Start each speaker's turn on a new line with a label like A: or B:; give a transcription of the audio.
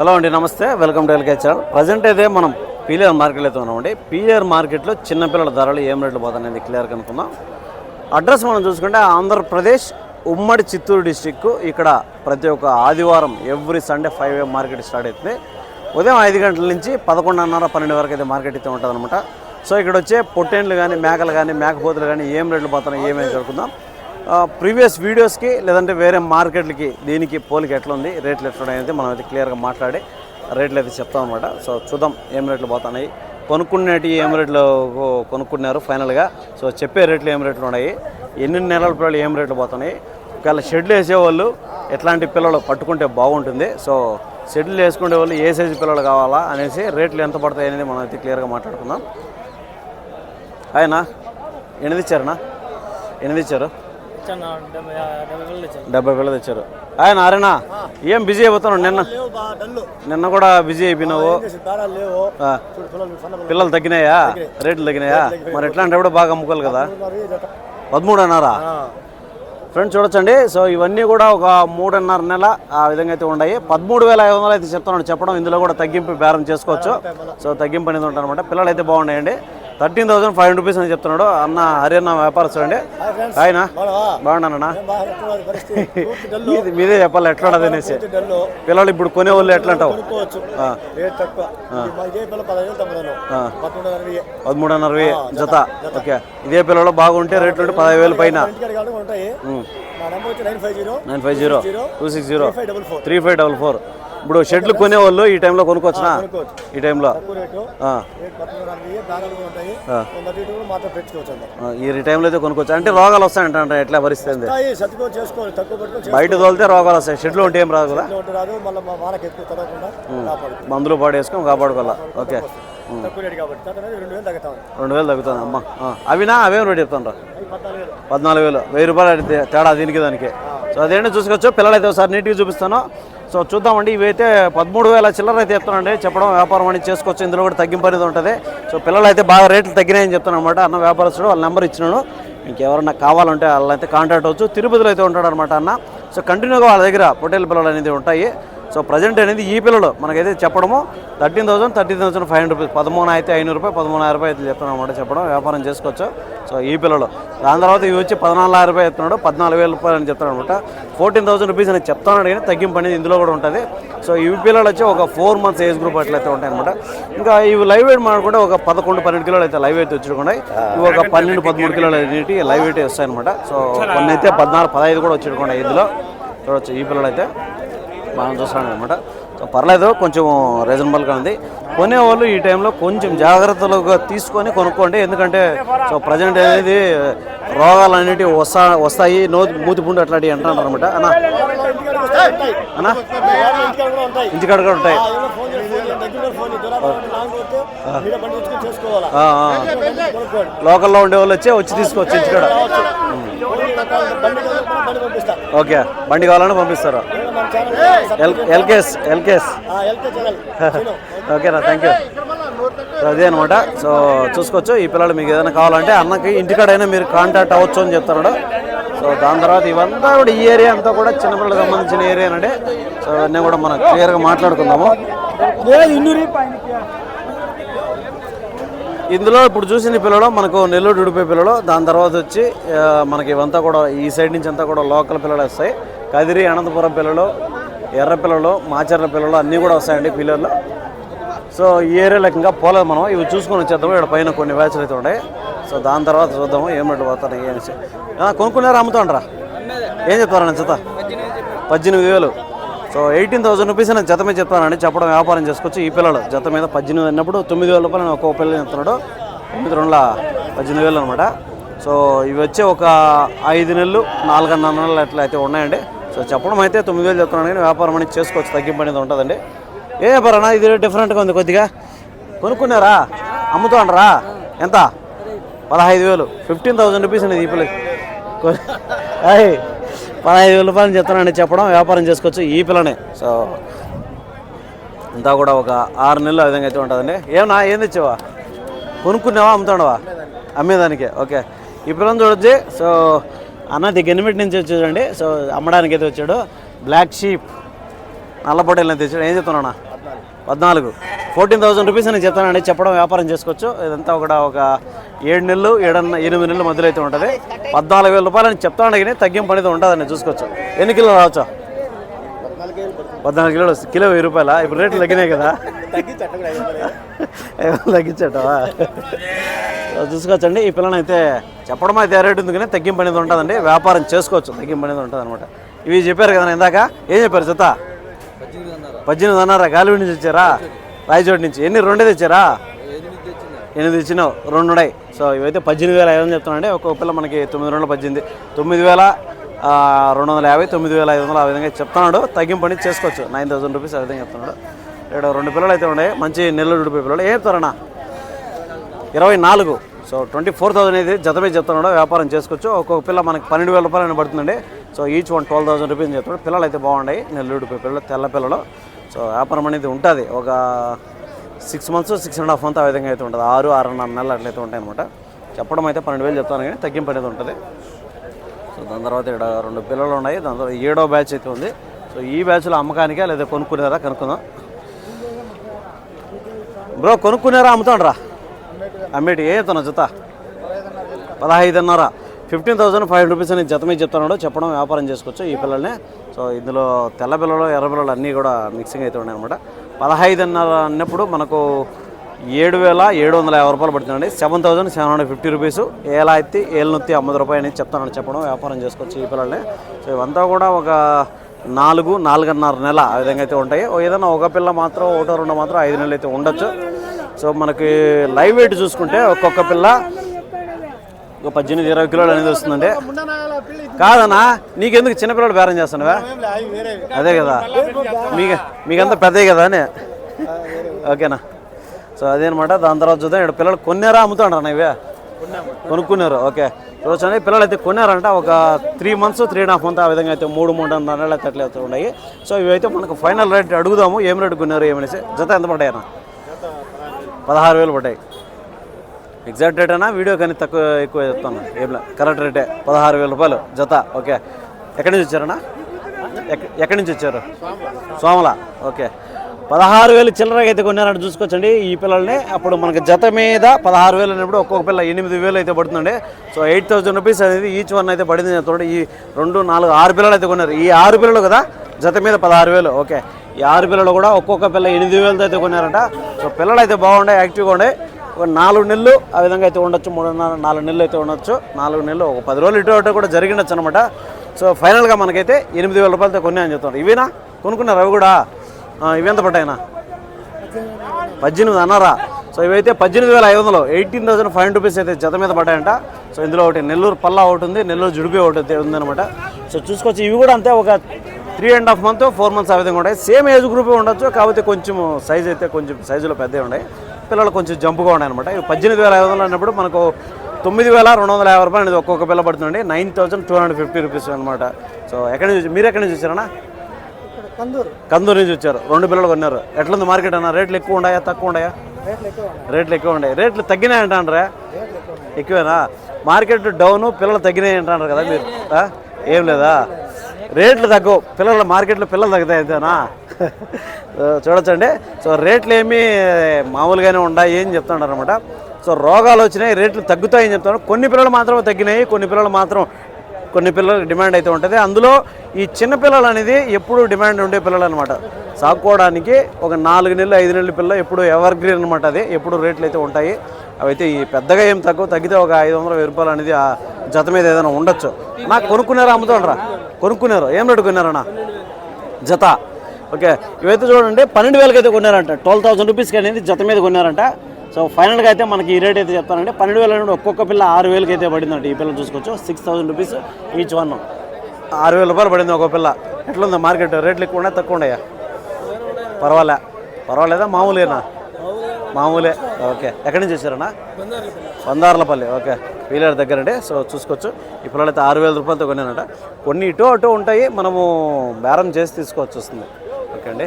A: Hello అండి నమస్తే. Welcome to LK channel. Present అయితే మనం పీలియర్ మార్కెట్లో అయితే ఉన్నామండి. పీలియర్ మార్కెట్లో చిన్నపిల్లల ధరలు ఏం రేట్లు పోతాయనేది క్లియర్ కనుక్కుందాం. అడ్రస్ మనం చూసుకుంటే ఆంధ్రప్రదేశ్ ఉమ్మడి చిత్తూరు డిస్టిక్ ఇక్కడ ప్రతి ఒక్క ఆదివారం every Sunday five AM market start అవుతుంది. ఉదయం ఐదు గంటల నుంచి పదకొండున్నర పన్నెండు వరకు అయితే మార్కెట్ అయితే ఉంటుంది అనమాట సో ఇక్కడ వచ్చే పొట్టేండ్లు కానీ మేకలు కానీ మేకపోతులు కానీ ఏం రేట్లు పోతున్నాయి ఏమేమి జరుగుతుందాం ప్రీవియస్ వీడియోస్కి లేదంటే వేరే మార్కెట్లకి దీనికి పోలికి ఎట్లా ఉంది రేట్లు ఎట్లా అనేది మనం అయితే క్లియర్గా మాట్లాడి రేట్లు అయితే చెప్తాం అనమాట సో చూద్దాం ఏం రేట్లు పోతున్నాయి. కొనుక్కునేటి ఏం రేట్లు కొనుక్కున్నారు ఫైనల్గా. సో చెప్పే రేట్లు ఏం రేట్లు ఉన్నాయి ఎన్ని నెలల పిల్లలు ఏం రేట్లు పోతున్నాయి. ఒకవేళ షెడ్లు వేసేవాళ్ళు ఎట్లాంటి పిల్లలు పట్టుకుంటే బాగుంటుంది. సో షెడ్లు వేసుకునే వాళ్ళు ఏ సైజు పిల్లలు కావాలా అనేసి రేట్లు ఎంత పడతాయి అనేది మనం అయితే క్లియర్గా మాట్లాడుకుందాం. ఆయన ఎనిమిది ఇచ్చారనా ఎనిమిది ఇచ్చారు?
B: డెబ్బై వేలు
A: తెచ్చారు. ఆయన అరేనా ఏం బిజీ అయిపోతున్నావు? నిన్న నిన్న కూడా బిజీ అయిపోయినావు.
B: పిల్లలు
A: తగ్గినాయా? రేట్లు తగ్గినాయా? మరి ఎట్లాంటి బాగా అమ్ముకోవాలి కదా? పదమూడు అన్నారా ఫ్రెండ్స్ చూడొచ్చండి. సో ఇవన్నీ కూడా ఒక మూడున్నర నెల ఆ విధంగా అయితే ఉన్నాయి. పదమూడు వేల ఐదు వందలు అయితే చెప్తున్నాడు. చెప్పడం ఇందులో కూడా తగ్గింపు బేరం చేసుకోవచ్చు. సో తగ్గింపు అనేది ఉంటుంది అనమాట పిల్లలు అయితే బాగున్నాయండి. థర్టీన్ థౌసండ్ ఫైవ్ రూపీస్ అని చెప్తున్నాడు. అన్న హరియన్న వ్యాపారస్తుడు అండి ఆయన బాగున్నానన్నా మీది- చెప్పాలి ఎట్లా ఉండదు అనేసి. పిల్లలు ఇప్పుడు కొనే వాళ్ళు ఎట్లా అంటావు? పదమూడున్నర జత. ఓకే. ఇదే పిల్లలు బాగుంటే రేట్లు పదహైదు వేలు పైన.
B: Nine five zero.
A: Two six zero. Three five double four. ఇప్పుడు షెడ్లు కొనేవాళ్ళు ఈ టైంలో
B: కొనుక్కోవచ్చు.
A: ఈ టైంలో. ఈ టైంలో అయితే కొనుక్కోవచ్చు. అంటే రోగాలు వస్తాయంట ఎట్లా పరిస్థితి బయట తోలితే రోగాలు వస్తాయి. షెడ్లు ఉంటే ఏం రాదు మందులు పాడేసుకొని కాపాడుకోవాలా? ఓకే.
B: రెండు వేలు
A: తగ్గుతుంది? అమ్మ. అవినా అవేం రేటు చెప్తాను
B: పద్నాలుగు వేలు.
A: వెయ్యి రూపాయలు తేడా దీనికి దానికి. సో అదేంటి చూసుకోవచ్చు. పిల్లలు అయితే ఒకసారి నీట్గా చూపిస్తాను. సో చూద్దామండి ఇవైతే పదమూడు వేల చిల్లర అయితే చెప్తానండి చెప్పడం వ్యాపారం అని చేసుకోవచ్చు ఇందులో కూడా తగ్గింపు అనేది ఉంటుంది. సో పిల్లలు అయితే బాగా రేట్లు తగ్గినాయని చెప్తున్నాను అనమాట అన్న వ్యాపారస్తుడు వాళ్ళ నెంబర్ ఇచ్చినాను ఇంకెవరన్నా కావాలంటే వాళ్ళైతే కాంటాక్ట్ అవ్వచ్చు. తిరుపతిలో అయితే ఉంటాడు అనమాట అన్న. సో కంటిన్యూగా వాళ్ళ దగ్గర పొట్టేల పిల్లలు అనేది ఉంటాయి. సో ప్రజెంట్ అనేది ఈ పిల్లలు మనకైతే చెప్పడము thirteen thousand thirteen thousand five hundred rupees. పదమూడు అయితే ఐనూరు రూపాయలు పదమూడు రూపాయలు అయితే చెప్తున్నాను అనమాట చెప్పడం. వ్యాపారం చేసుకోవచ్చు. సో ఈ పిల్లలు. దాని తర్వాత ఇవి వచ్చి పద్నాలుగు రూపాయలు చెప్తున్నాడు. పద్నాలుగు వేల రూపాయలు అని చెప్తాడు అనమాట ఫోర్టీన్ థౌసండ్ రూపీస్ అని చెప్తాను కానీ తగ్గింపు అనేది ఇందులో కూడా ఉంటుంది. సో ఇవి పిల్లలు వచ్చి ఒక ఫోర్ మంత్స్ ఏజ్ గ్రూప్ అట్లయితే ఉంటాయి అనమాట ఇంకా ఇవి లైవ్ వెయిట్ మాడుకుంటే ఒక పదకొండు పన్నెండు కిలోలు అయితే లైవ్ అయితే వచ్చుకున్నాయి ఇవి ఒక పన్నెండు పదమూడు కిలోలు అనేటి లైవ్ వెయిట్ వస్తాయి అనమాట సో కొన్ని అయితే పద్నాలుగు పదహైదు కూడా వచ్చుకున్నాయి ఇందులో. చూడొచ్చు ఈ పిల్లలు అయితే. బాగా చూస్తున్నాను అనమాట సో పర్లేదు కొంచెం రీజనబుల్గా ఉంది. కొనేవాళ్ళు ఈ టైంలో కొంచెం జాగ్రత్తలుగా తీసుకొని కొనుక్కోండి. ఎందుకంటే సో ప్రజెంట్ అనేది రోగాలు అనేటివి వస్తా వస్తాయి. నో మూతిపుండు అట్లాంటివి అంటున్నారు అనమాట అన్న అన్న
B: ఇంటికాడ కూడా ఉంటాయి.
A: లోకల్లో ఉండే వాళ్ళు వచ్చి వచ్చి తీసుకోవచ్చు ఇంటికాడ. ఓకే. బండి కావాలని పంపిస్తారు?
B: ఎల్కేస్ ఎల్కేస్.
A: ఎల్ ఓకేనా థ్యాంక్ యూ సో అదే అనమాట సో చూసుకోవచ్చు. ఈ పిల్లలు మీకు ఏదైనా కావాలంటే అన్నకి ఇంటికాడైనా మీరు కాంటాక్ట్ అవ్వచ్చు అని చెప్తున్నాడు సో దాని తర్వాత ఇవంతా కూడా ఈ ఏరియా అంతా కూడా చిన్నపిల్లలకు సంబంధించిన ఏరియా అంటే సో అవన్నీ కూడా మనం క్లియర్గా మాట్లాడుకుందాము. ఇందులో ఇప్పుడు చూసిన పిల్లలు మనకు నెల్లూరు ఉడిపే పిల్లలు దాని తర్వాత వచ్చి మనకి ఇవంతా కూడా ఈ సైడ్ నుంచి అంతా కూడా లోకల్ పిల్లలు వస్తాయి. కదిరి అనంతపురం పిల్లలు ఎర్ర పిల్లలు మాచర్ల పిల్లలు అన్నీ కూడా వస్తాయండి పిల్లలు సో ఈ ఏరియాలో ఇంకా పోలేదు మనం. ఇవి చూసుకొని వచ్చేద్దాము. ఇక్కడ పైన కొన్ని బ్యాచ్లు అయితే ఉన్నాయి. సో దాని తర్వాత చూద్దాము ఏమిటి పోతాను ఏమి కొనుక్కున్నారా అమ్ముతాండ్రా? ఏం చెప్తారా నచ్చత పద్దెనిమిది వేలు. సో ఎయిటీన్ థౌసండ్ రూపీస్ నేను జత మీద చెప్తానండి చెప్పడం వ్యాపారం చేసుకోవచ్చు ఈ పిల్లలు జత మీద పద్దెనిమిది అన్నప్పుడు తొమ్మిది వేల రూపాయలు నేను ఒక్కొక్క పిల్లలు చెప్తున్నాడు తొమ్మిది రెండుల పద్దెనిమిది వేలు అనమాట సో ఇవి వచ్చి ఒక ఐదు నెలలు నాలుగున్నర నెలలు అట్లా అయితే ఉన్నాయండి. సో చెప్పడం అయితే తొమ్మిది వేలు చెప్తున్నాను కానీ వ్యాపారం అనేది చేసుకోవచ్చు తగ్గింపు అనేది ఉంటుందండి. ఏ పరనా ఇది డిఫరెంట్గా ఉంది కొద్దిగా. కొనుక్కున్నారా? అమ్ముతాండ్రా? ఎంత? పదహైదు వేలు. ఫిఫ్టీన్ థౌసండ్ రూపీస్ అనేది ఈ పిల్లకి. కొ- పదహైదు వేల రూపాయలు చెప్తానండి చెప్పడం వ్యాపారం చేసుకోవచ్చు ఈ పిల్లనే. సో అంతా కూడా ఒక ఆరు నెలలు ఆ విధంగా అయితే ఉంటుందండి. ఏమన్నా ఏం తెచ్చావా? కొనుక్కున్నావా అమ్ముతాడవా అమ్మేదానికే. ఓకే. ఈ పిల్లని చూడొచ్చి సో అన్నది గెనిమిట్ నుంచి వచ్చాడండి సో అమ్మడానికి అయితే వచ్చాడు. బ్లాక్ షీప్ నల్ల పొట్టేలు తెచ్చాడు. ఏం చెప్తున్నా పద్నాలుగు. ఫోర్టీన్ థౌసండ్ రూపీస్ అని చెప్తానండి చెప్పడం వ్యాపారం చేసుకోవచ్చు. ఇదంతా కూడా ఒక ఏడు నెలలు ఏడన్న ఎనిమిది నెలల మధ్యలో అయితే ఉంటుంది. పద్నాలుగు వేల రూపాయలు అని ఉండగానే కానీ తగ్గింపు అనేది ఉంటుందని చూసుకోవచ్చు. ఎన్ని కిలో రావచ్చు? పద్నాలుగు కిలోలు వస్తుంది. కిలో వెయ్యి రూపాయల? ఇప్పుడు రేట్లు తగ్గినాయి కదా. తగ్గించటవా చూసుకోవచ్చండి. ఈ పిల్లని అయితే చెప్పడం అయితే ఏ రేటు ఉంది కానీ తగ్గింపు అనేది ఉంటుందండి. వ్యాపారం చేసుకోవచ్చు. తగ్గింపు అనేది ఉంటుంది అనమాట ఇవి చెప్పారు కదా ఇందాక. ఏం చెప్పారు చెత్త పద్దెనిమిది అన్నారా? గాలివీడి నుంచి వచ్చారా రాయచోటి నుంచి. ఎన్ని? రెండే తెచ్చారా? ఎనిమిది ఇచ్చినావు రెండు ఉన్నాయి. సో ఇవైతే పద్దెనిమిది వేల ఐదు వందలు చెప్తున్నాండి ఒక్కొక్క పిల్ల మనకి తొమ్మిది రెండు పద్దెనిమిది. తొమ్మిది వేల రెండు వందల యాభై తొమ్మిది వేల ఐదు వందలు ఆ విధంగా చెప్తున్నాడు. తగ్గింపు అనేది చేసుకోవచ్చు. నైన్ థౌసండ్ రూపీస్ ఆ విధంగా చెప్తున్నాడు. ఇక్కడ రెండు పిల్లలు అయితే ఉన్నాయి. మంచి నెల్లూరు ఉడిపోయి పిల్లలు. ఏం చెప్తారన్నా? ఇరవై నాలుగు. సో ట్వంటీ ఫోర్ థౌసండ్ అయితే జతమే చెప్తున్నాడు. వ్యాపారం చేసుకోవచ్చు. ఒక్కొక్క పిల్ల మనకి పన్నెండు వేల రూపాయలు పడుతుందండి. So each one twelve thousand rupees చెప్తున్నాడు. పిల్లలు అయితే బాగున్నాయి నెల్లూరు పిల్లలు తెల్ల పిల్లలు. సో వ్యాపారం అనేది ఉంటుంది. ఒక six months six and half month ఆ విధంగా అయితే ఉంటుంది. ఆరు ఆరున్నర నెలలు అట్లయితే ఉంటాయి అనమాట చెప్పడం అయితే పన్నెండు వేలు చెప్తాను కానీ తగ్గింపు అనేది ఉంటుంది. సో దాని తర్వాత ఇక్కడ రెండు పిల్లలు ఉన్నాయి. దాని తర్వాత ఏడో బ్యాచ్ అయితే ఉంది. సో ఈ బ్యాచ్లో అమ్మకానికే లేదా కొనుక్కునేదా? కనుక్కుందాం. బ్రో కొనుక్కునేరా అమ్ముతాండ్రా? అమ్మేటి ఏ చెప్తున్నా జత? పదహైదున్నర. Fifteen thousand five hundred rupees అని జత మీద చెప్తున్నాడు చెప్పడం వ్యాపారం చేసుకోవచ్చు ఈ పిల్లల్ని. సో ఇందులో తెల్ల పిల్లలు ఎర్ర పిల్లలు అన్నీ కూడా మిక్సింగ్ అయితే ఉన్నాయి అనమాట పదహైదున్నర అన్నప్పుడు మనకు ఏడు వేల ఏడు వందల యాభై రూపాయలు పడుతుందండి. Seven thousand seven hundred fifty rupees. ఏలా అయితే ఏళ్ళ నొత్తి అమ్మది రూపాయలు అనేది చెప్తానని చెప్పడం వ్యాపారం చేసుకోవచ్చు ఈ పిల్లల్ని. సో ఇవంతా కూడా ఒక నాలుగు నాలుగున్నర నెల ఆ విధంగా అయితే ఉంటాయి. ఓ ఏదైనా ఒక పిల్ల మాత్రం ఒకటో రెండు మాత్రం ఐదు నెలలు అయితే ఉండొచ్చు. సో మనకి లైవ్ వెయిట్ చూసుకుంటే ఒక్కొక్క పిల్ల ఒక పద్దెనిమిది ఇరవై కిలోలు అనేది వస్తుందండి. కాదన్నా నీకెందుకు చిన్నపిల్లలు బేరం చేస్తున్నావా అదే కదా మీకు మీకంతా పెద్దవి కదా అని ఓకేనా సో అదేనమాట దాని తర్వాత చూద్దాం ఇక్కడ పిల్లలు కొన్నారా అమ్ముతాండ్రా ఇవే కొనుక్కున్నారు ఓకే చూసండి పిల్లలు అయితే కొన్నారంట ఒక three months three and half month ఆ విధంగా అయితే మూడు మూడు నెలలు అయితే అట్లా అయితే ఉన్నాయి సో ఇవైతే మనకు ఫైనల్ రేట్ అడుగుదాము ఏం రేట్ కొన్నారు ఏమనేసి జత ఎంత పడ్డాయన్నా అన్న పదహారు వేలు పడ్డాయి ఎగ్జాక్ట్ రేట్ అయినా వీడియో కానీ తక్కువ ఎక్కువ చెప్తాను. ఏం కరెక్ట్ రేటే పదహారు వేల రూపాయలు జత ఓకే. ఎక్కడి నుంచి వచ్చారన్నా? ఎక్క- ఎక్కడి నుంచి వచ్చారు? సోమల ఓకే. పదహారు వేలు చిల్లరగా అయితే కొన్నారంటే చూసుకోవచ్చండి ఈ పిల్లల్ని. అప్పుడు మనకి జత మీద పదహారు వేలు అనేప్పుడు ఒక్కొక్క పిల్ల ఎనిమిది వేలు అయితే పడుతుందండి. సో ఎయిట్ థౌసండ్ రూపీస్ అనేది ఈచ్ వన్ అయితే పడింది చూడండి. ఈ రెండు నాలుగు ఆరు పిల్లలు అయితే కొన్నారు. ఈ ఆరు పిల్లలు కదా జత మీద పదహారు వేలు ఓకే. ఈ ఆరు పిల్లలు కూడా ఒక్కొక్క పిల్ల ఎనిమిది వేలతో అయితే కొన్నారంట. సో పిల్లలు అయితే బాగుండే యాక్టివ్గా ఉండే. నాలుగు నెలలు ఆ విధంగా అయితే ఉండొచ్చు మూడున్నర నాలుగు నెలలు అయితే ఉండొచ్చు. నాలుగు నెలలు ఒక పది రోజులు ఇటు అటు కూడా జరిగిండొచ్చు అనమాట సో ఫైనల్గా మనకైతే ఎనిమిది వేల రూపాయలతో కొన్ని అని చెప్తున్నారు. ఇవేనా? కొనుక్కున్నారు అవి కూడా? ఆ, ఇవి ఎంత పడ్డాయినా? పద్దెనిమిది అన్నారా? సో ఇవైతే పద్దెనిమిది వేల ఐదు వందలు. ఎయిటీన్ థౌసండ్ ఫైవ్ రూపీస్ అయితే జత మీద పడ్డాయంట. సో ఇందులో ఒకటి నెల్లూరు పల్లా ఒకటి ఉంది నెల్లూరు జుడిపి ఒకటి అయితే ఉందన్నమాట. సో చూసుకోవచ్చు ఇవి కూడా అంతే ఒక three and half month four months ఆ విధంగా ఉంటాయి సేమ్ ఏజ్ గ్రూపే ఉండొచ్చు కాకపోతే కొంచెం సైజ్ అయితే కొంచెం సైజులో పెద్దవి ఉన్నాయి. పిల్లలు కొంచెం జంపుగా ఉన్నాయి అనమాట ఇవి పద్దెనిమిది వేల ఐదు వందలు అన్నప్పుడు మనకు తొమ్మిది వేల రెండు వందల యాభై రూపాయలు అనేది ఒక్కొక్క పిల్ల పడుతుందండి. Nine thousand two hundred fifty rupees అనమాట సో ఎక్కడి నుంచి మీరు ఎక్కడి నుంచి వచ్చారన్నా?
B: కందూరు.
A: కందూరు నుంచి వచ్చారు. రెండు పిల్లలు కొన్నారు. ఎట్లుంది మార్కెట్ అన్న? రేట్లు ఎక్కువ ఉన్నాయా? తక్కువ ఉన్నాయా?
B: రేట్లు ఎక్కువ ఉన్నాయి.
A: రేట్లు తగ్గినాయి అంటారా
B: ఉన్నాయి.
A: ఎక్కువేనా? మార్కెట్ డౌన్ పిల్లలు తగ్గినాయి అంటారు కదా మీరు? ఏం లేదా? రేట్లు తగ్గవు. పిల్లల మార్కెట్లో పిల్లలు తగ్గుతాయి అంతేనా? చూడొచ్చండి. సో రేట్లు ఏమీ మామూలుగానే ఉన్నాయి ఏం చెప్తున్నారు అనమాట సో రోగాలు వచ్చినాయి రేట్లు తగ్గుతాయని చెప్తున్నారు. కొన్ని పిల్లలు మాత్రం తగ్గినాయి కొన్ని పిల్లలు మాత్రం కొన్ని పిల్లలకు డిమాండ్ అయితే ఉంటుంది. అందులో ఈ చిన్న పిల్లలు అనేది ఎప్పుడు డిమాండ్ ఉండే పిల్లలు అనమాట సాక్కోవడానికి ఒక నాలుగు నెలలు ఐదు నెలల పిల్ల ఎప్పుడు ఎవర్ గ్రీన్ అనమాట అది. ఎప్పుడు రేట్లు అయితే ఉంటాయి. అవైతే ఈ పెద్దగా ఏం తక్కువ. తగ్గితే ఒక ఐదు వందల వెయ్యి రూపాయలు అనేది ఆ జత మీద ఏదైనా ఉండొచ్చు. నాకు కొనుక్కున్నారా అమ్ముతాండ్రా కొనుక్కున్నారు. ఏం రేటు కొన్నారన్నా? జత. ఓకే ఇవైతే చూడండి పన్నెండు వేలకి అయితే కొన్నారంట. ట్వెల్వ్ థౌసండ్ రూపీస్కి అనేది జత మీద కొన్నారంట. సో ఫైనల్గా అయితే మనకి ఈ రేట్ అయితే చెప్తానంటే పన్నెండు వేల నుండి ఒక్కొక్క పిల్ల ఆరు వేలకి అయితే పడిందంట ఈ పిల్లలు చూసుకోవచ్చు. Six thousand rupees each one. ఆరు వేల రూపాయలు పడింది ఒక పిల్ల. ఎట్లుంది మార్కెట్? రేట్లు ఎక్కువ ఉన్నాయా? తక్కువ ఉన్నాయా? పర్వాలే. పర్వాలేదా? మామూలేనా? మామూలే. ఓకే. ఎక్కడి నుంచి వచ్చారన్నా? వందార్లపల్లి ఓకే. వీలర్ దగ్గర అండి. సో చూసుకోవచ్చు. ఈ అయితే ఆరు వేల రూపాయలతో కొన్నానంట కొన్ని ఇటు అటు ఉంటాయి. మనము బేరం చేసి తీసుకోవచ్చు వస్తుంది. ఓకే అండి.